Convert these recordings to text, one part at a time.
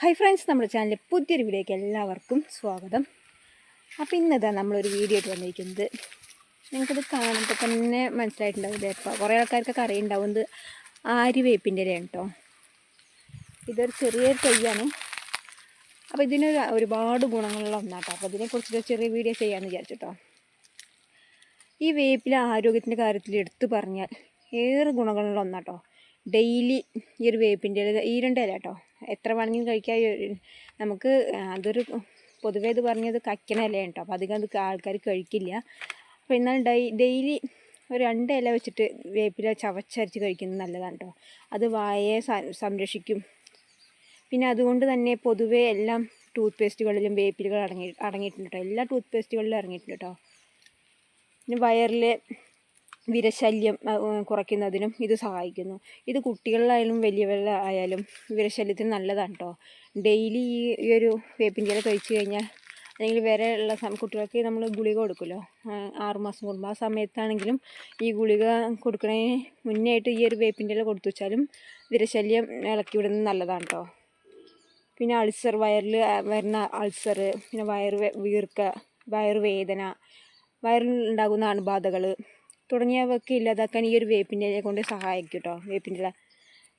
Hi friends നമ്മുടെ ചാനലിൽ പുതിയൊരു വീഡിയോയ്ക്ക് എല്ലാവർക്കും സ്വാഗതം. അപ്പോൾ ഇന്നതാണ് നമ്മളൊരു വീഡിയോ ആയിട്ട് വന്നിരിക്കുന്നത്. നിങ്ങൾക്കത് കാണുമ്പോൾ തന്നെ മനസ്സിലായിട്ടുണ്ടാവില്ലേ ഇപ്പോൾ കുറേ ആൾക്കാർക്കൊക്കെ അറിയുണ്ടാവുന്നത് ആരി ആര്യവേപ്പിന്റെ ഇലയാണ് കേട്ടോ ഇതൊരു ചെറിയൊരു തൈയാണ്. അപ്പോൾ ഇതിനൊരു ഒരുപാട് ഗുണങ്ങളുള്ള ഒന്നാട്ടോ. അപ്പോൾ ഇതിനെക്കുറിച്ചൊരു ചെറിയ വീഡിയോ ചെയ്യാമെന്ന് വിചാരിച്ചിട്ടോ. ഈ വേപ്പിലെ ആരോഗ്യത്തിന്റെ കാര്യത്തിൽ എടുത്തു പറഞ്ഞാൽ ഏറെ ഗുണങ്ങളുള്ള ഒന്നാട്ടോ. ഡെയിലി ഈ ഒരു വേപ്പിന്റെ ഇല ഈ രണ്ട് ഇല കേട്ടോ എത്ര വേണമെങ്കിലും കഴിക്കാൻ നമുക്ക് അതൊരു പൊതുവേ ഇത് പറഞ്ഞത് കക്കണ ഇലയാണ് കേട്ടോ അപ്പോൾ അധികം അത് ആൾക്കാർ കഴിക്കില്ല. അപ്പോൾ എന്നാൽ ഡൈ ഡെയിലി ഒരു രണ്ട് ഇല വെച്ചിട്ട് വേപ്പില ചവച്ചരച്ച് കഴിക്കുന്നത് നല്ലതാണ് കേട്ടോ അത് വായയെ സംരക്ഷിക്കും. പിന്നെ അതുകൊണ്ട് തന്നെ പൊതുവേ എല്ലാം ടൂത്ത് പേസ്റ്റുകളിലും വേപ്പിലുകൾ അടങ്ങി അടങ്ങിയിട്ടുണ്ട് കേട്ടോ എല്ലാ ടൂത്ത് പേസ്റ്റുകളിലും ഇറങ്ങിയിട്ടുണ്ട് കേട്ടോ പിന്നെ വയറിലെ വിരശല്യം കുറയ്ക്കുന്നതിനും ഇത് സഹായിക്കുന്നു. ഇത് കുട്ടികളിലായാലും വലിയവരിലായാലും വിരശല്യത്തിന് നല്ലതാണ് കേട്ടോ ഡെയിലി ഈ ഒരു വേപ്പിന്റെ ഇല കഴിച്ചു കഴിഞ്ഞാൽ അല്ലെങ്കിൽ വേറെ ഉള്ള കുട്ടികൾക്ക് നമ്മൾ ഗുളിക കൊടുക്കുമല്ലോ. ആറുമാസം കൂടുമ്പോൾ ആ സമയത്താണെങ്കിലും ഈ ഗുളിക കൊടുക്കുന്നതിന് മുന്നേ ആയിട്ട് ഈ ഒരു വേപ്പിന്റെ ഇല കൊടുത്തു വെച്ചാലും വിരശല്യം ഇളക്കി വിടുന്നത് നല്ലതാണ് കേട്ടോ പിന്നെ അൾസർ വയറിൽ വരുന്ന അൾസർ പിന്നെ വയറ് വീർക്ക വയറുവേദന വയറിൽ ഉണ്ടാകുന്ന അണുബാധകൾ തുടങ്ങിയവയൊക്കെ ഇല്ലാതാക്കാൻ ഈ ഒരു വേപ്പിന്റെ ഇല കൊണ്ട് സഹായിക്കും കേട്ടോ വേപ്പിന്റെ ഇല.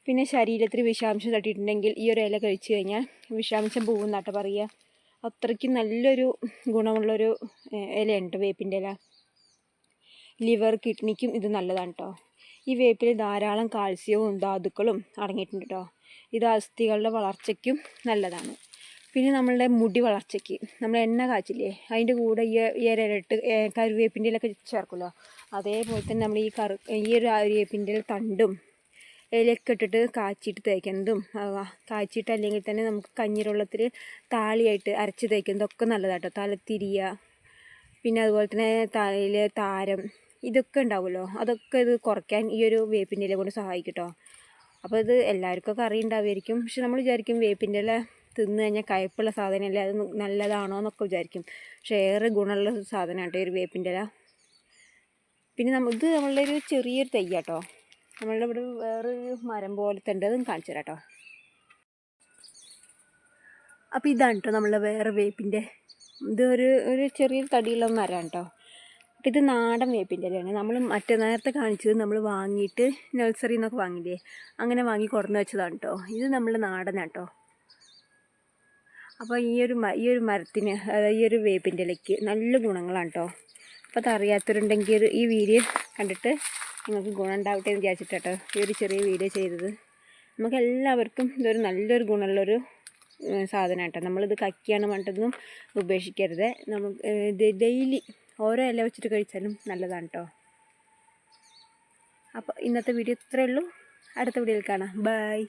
പിന്നെ ശരീരത്തിൽ വിഷാംശം തട്ടിയിട്ടുണ്ടെങ്കിൽ ഈ ഒരു ഇല കഴിച്ചു കഴിഞ്ഞാൽ വിഷാംശം പോകുന്നാട്ടോ പറയുക അത്രയ്ക്ക് നല്ലൊരു ഗുണമുള്ളൊരു ഇലയുണ്ട് വേപ്പിന്റെ ഇല. ലിവർ കിഡ്നിക്കും ഇത് നല്ലതാണ് കേട്ടോ ഈ വേപ്പിൽ ധാരാളം കാൽസ്യവും ധാതുക്കളും അടങ്ങിയിട്ടുണ്ട് കേട്ടോ ഇത് അസ്ഥികളുടെ വളർച്ചയ്ക്കും നല്ലതാണ്. പിന്നെ നമ്മളുടെ മുടി വളർച്ചയ്ക്ക്. നമ്മൾ എണ്ണ കാച്ചില്ലേ? അതിന്റെ കൂടെ ഈ ഇരട്ട് കരുവേപ്പിന്റെയിലൊക്കെ ചേർക്കുമല്ലോ. അതേപോലെ തന്നെ നമ്മൾ ഈ കറു ഈ ഒരു കരുവേപ്പിന്റെ തണ്ടും ഇലയൊക്കെ ഇട്ടിട്ട് കാച്ചിട്ട് തേക്കുന്നതും കാച്ചിട്ട് അല്ലെങ്കിൽ തന്നെ നമുക്ക് കഞ്ഞിരവെള്ളത്തിൽ താളിയായിട്ട് അരച്ച് തേക്കുന്നതൊക്കെ നല്ലതാട്ടോ. തലത്തിരിയ പിന്നെ അതുപോലെ തന്നെ തലയിൽ താരം ഇതൊക്കെ ഉണ്ടാവുമല്ലോ. അതൊക്കെ ഇത് കുറയ്ക്കാൻ ഈ ഒരു വേപ്പിന്റെ ഇല കൊണ്ട് സഹായിക്കും കേട്ടോ അപ്പോൾ ഇത് എല്ലാവർക്കും ഒക്കെ അറിയുണ്ടാവുമായിരിക്കും പക്ഷെ നമ്മൾ വിചാരിക്കും വേപ്പിന്റെ ഇല തിന്ന് കഴിഞ്ഞാൽ കയ്പുള്ള സാധനമല്ലേ? അത് നല്ലതാണോ എന്നൊക്കെ വിചാരിക്കും. പക്ഷേ ഏറെ ഗുണമുള്ള സാധനം കേട്ടോ ഒരു വേപ്പിന്റെ ഇല. പിന്നെ നമ്മൾ ഇത് നമ്മളുടെ ഒരു ചെറിയൊരു തൈ കേട്ടോ നമ്മളുടെ ഇവിടെ വേറൊരു മരം പോലത്തെ ഉണ്ട്. അതും കാണിച്ചു തരാം കേട്ടോ അപ്പോൾ ഇതാണ് കേട്ടോ നമ്മളെ വേറെ വേപ്പിന്റെ. ഇത് ഒരു ഒരു ചെറിയൊരു തടിയുള്ള മരമാണ് കേട്ടോ അപ്പോൾ ഇത് നാടൻ വേപ്പിന്റെ ഇലയാണ്. നമ്മൾ മറ്റേ നേരത്തെ കാണിച്ചത് നമ്മൾ വാങ്ങിയിട്ട് നഴ്സറിയിൽ നിന്നൊക്കെ അങ്ങനെ വാങ്ങി കൊടുന്ന് വെച്ചതാണ് കേട്ടോ ഇത് നമ്മൾ നാടനാണ് കേട്ടോ അപ്പോൾ ഈ ഒരു ഈ ഒരു മരത്തിന് അതായത് ഈ ഒരു വേപ്പിന്റെ ഇലയ്ക്ക് നല്ല ഗുണങ്ങളാണ് കേട്ടോ അപ്പോൾ അതറിയാത്തവരുണ്ടെങ്കിൽ ഒരു- ഈ വീഡിയോ കണ്ടിട്ട് നിങ്ങൾക്ക് ഗുണം ഉണ്ടാവട്ടെ എന്ന് വിചാരിച്ചിട്ടോ ഈ ഒരു ചെറിയ വീഡിയോ ചെയ്തത്. നമുക്ക് എല്ലാവർക്കും ഇതൊരു നല്ലൊരു ഗുണമുള്ളൊരു സാധനമാണ് കേട്ടോ നമ്മളിത് കക്കിയാണ് വേണ്ടതെന്നും ഉപേക്ഷിക്കരുത്. നമുക്ക് ഡെയിലി ഓരോ ഇല വെച്ചിട്ട് കഴിച്ചാലും നല്ലതാണ് കേട്ടോ അപ്പോൾ ഇന്നത്തെ വീഡിയോ ഇത്രയേ ഉള്ളൂ. അടുത്ത വീഡിയോയിൽ കാണാം. ബൈ.